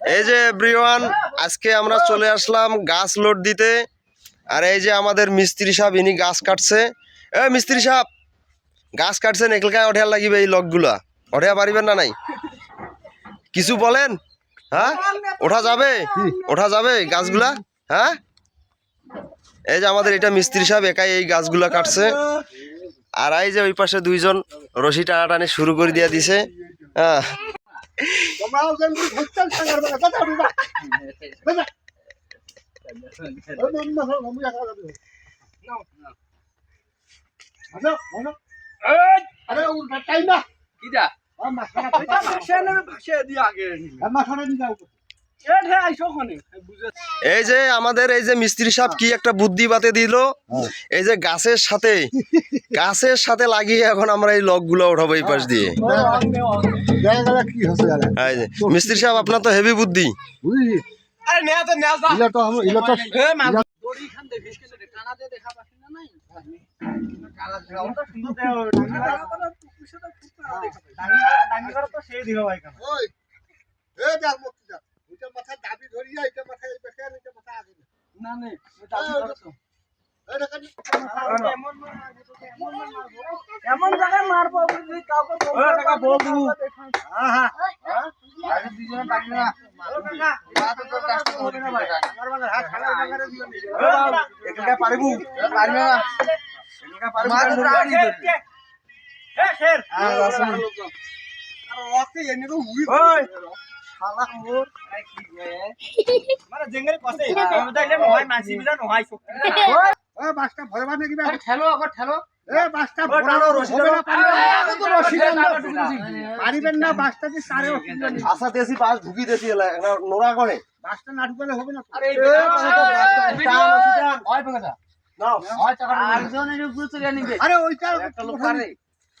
এই যে এভরিওয়ান আজকে আমরা চলে আসলাম গাছ লোড দিতে। আর এই যে আমাদের মিস্ত্রি সাহেব, ইনি গাছ কাটছে। এ মিস্ত্রি সাহেব, গাছ কাটছেন এখানকায় ওঠা লাগিবে এই লকগুলা। ওঠা পারিবেন না নাই? কিছু বলেন? হ্যাঁ? ওঠা যাবে? ওঠা যাবে গাছগুলা? হ্যাঁ? এই যে আমাদের এটা মিস্ত্রি সাহেব, একাই এই গাছগুলা কাটছে। আর এই যে ওই পাশে দুইজন রশি টানাটানি শুরু করে দিয়ে দিছে। হ্যাঁ। তোমরাও যেন ঘুরতেন সাঙ্গার বেলা দাদা দাদা দাদা ওই অন্য সব আমি একা যাবে আচ্ছা বলো আরে উল্টা টাইম না কিটা আর মাথাটা এটা ভাষা নেবে ভাষা দিয়ে আগে আর মাথাটা নিয়ে যাও এ এই যে আমাদের এই যে মিস্ত্রি সাহেব কি একটা বুদ্ধি বাতে দিল এই যে গাছের সাথে গাছের সাথে লাগিয়ে এখন আমরা এই লকগুলো উঠাবো এই পাশ দিয়ে। দেখা গেল কি হচ্ছে গেল এই যে মিস্ত্রি সাহেব আপনার তো হেভি বুদ্ধি। তো সেই দিল ভাই কানা ওই এ দেখ মুক্তি যা ওইটা দাবি ধরিয়া এটা মাথা এই পেটে আর এটা মাথা আগে না নে ওটা দাবি করছ এটা এমন জায়গায় মারবো বুঝলি কাউকে বলব হ্যাঁ হ্যাঁ আরে দুজনে ডাঙ্গা না ও কাকা বাবা তো কষ্ট হবে না ভাই আমার হাত খালা করে দিও নি এখানটা পারিবু পারবে না এলাকা পারবে না এ শের আর ওকে এনে তো উই ওই শালা মোর কি মানে জেঙ্গের পাশে আমি তো এলে নয় বিলা নয় শক্তি ওই বাসটা ভরবা নাকি বে ঠেলো আগর ঠেলো এ বাসটা ও রশি টানো। পারিবেন তো রশি টানো। পারিবেন না বাসটা কি সারে আশা দেশি পাঁচ ঢুকি দেশি নোরা করে বাসটা না ঢুকালে হবে না আরে এই ওই ভাঙা নাও ওই টাকা আরেকজনের উপরে চলে নিবে আরে ওইটা একটা লোক পারে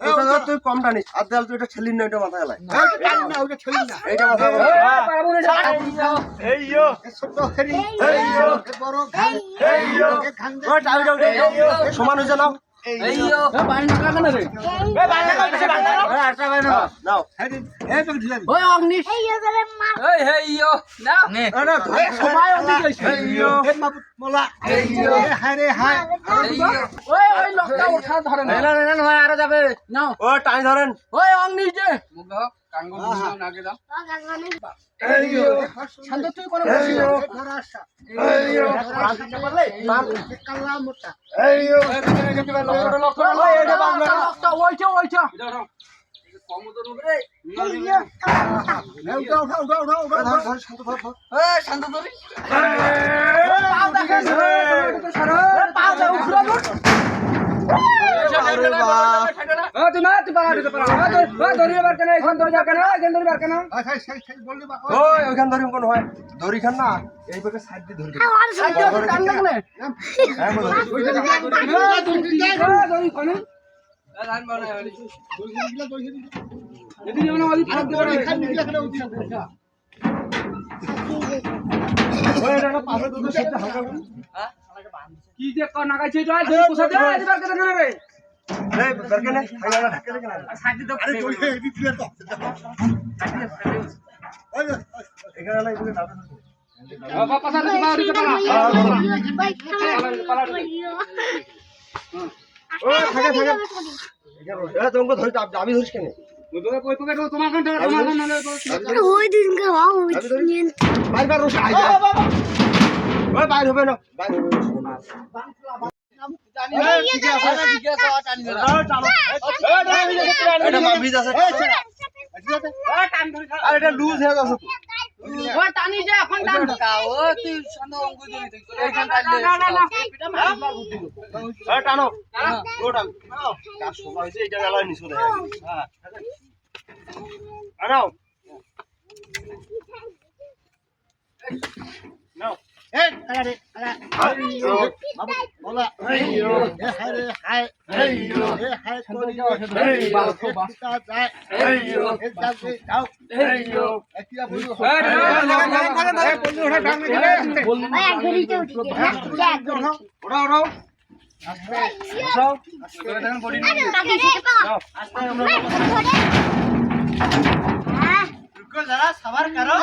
তুই আর দেয়াল তুই এটা ছেলিন না এটা মাথায় লাই। ওইটা না, ওইটা ছেড়ি না। এইটা মাথায় এ পারব না এইয়ো এ ছোট হেরি, এইয়ো। এ বড় ঘান, এইয়ো এ ঘান। দে। ওই টানি দাও সমান হয়ে নাও। এইয়ো এ বাইন টাকা কেন রে? এ বাইন টাকা বেশি বাইন টাকা। এ আটা বাইন নাও। হেরি, এ তোকে ঢিলা দিই। ওই অগ্নি এই হেইয়ো না। নে এ না ধর। সবাই অগ্নি গেছে এইয়ো এ মাবুত মোলা, এ রে। ওই ওই লোকটা উঠা ধরে না। না না নয় আরও যাবে। নাও। ও টানি ধরেন। শান্ত। ধর পাও দেখেন পাও বাপ তুই না তুই পারা দিতে পারা ধরিয়ে বার কেন? এখন ধরে যা কেন? এখন ধরে বার কেন? আয়, বললি বা, ওই ওইখান ধরি কোন হয়? দড়ি খান না এই পাকে সাইড দিয়ে ধরি সাইডে টান লাগলে বলো ওইটা দিকে, ওইটা দিকে, ওইটা দিকে, ধরি কোন যেমন আমাদের ফাঁক দেবে ওই খান নিকলে এখানে উঠি। যাবে। ওই এটা না পাশে দুটো সাইডে হালকা করে। কি যে কর নাগাইছে এটা? ধরে পোষা দে এবার কেন? কেন রে দাবি। ধরিস কেন? ওই দিন। বাইর হবে না। টানি যে এখন টান ও তুই সন্দ অঙ্ক ধরি তুই এইখান টান না না না। পিটা মারবার বুদ্ধি এ টানো। ও টানো। কাজ সময় হয়েছে এটা গেল নিচু হ্যাঁ। আনাও নাও। এই আরে আরে বাবু বলা এ হায় রে হায় এ হায় করি এই বাবু বাস্তা যায় এই এ যাচ্ছে যাও এ কি বলছো এই বললি ওটা ডাং না খেলে ওই এক ঘড়ি তো উঠে গেছে এক ঘড়ি ওড়াও ওড়াও বসাও কাকে দিতে পাও রুকো যারা সবার করো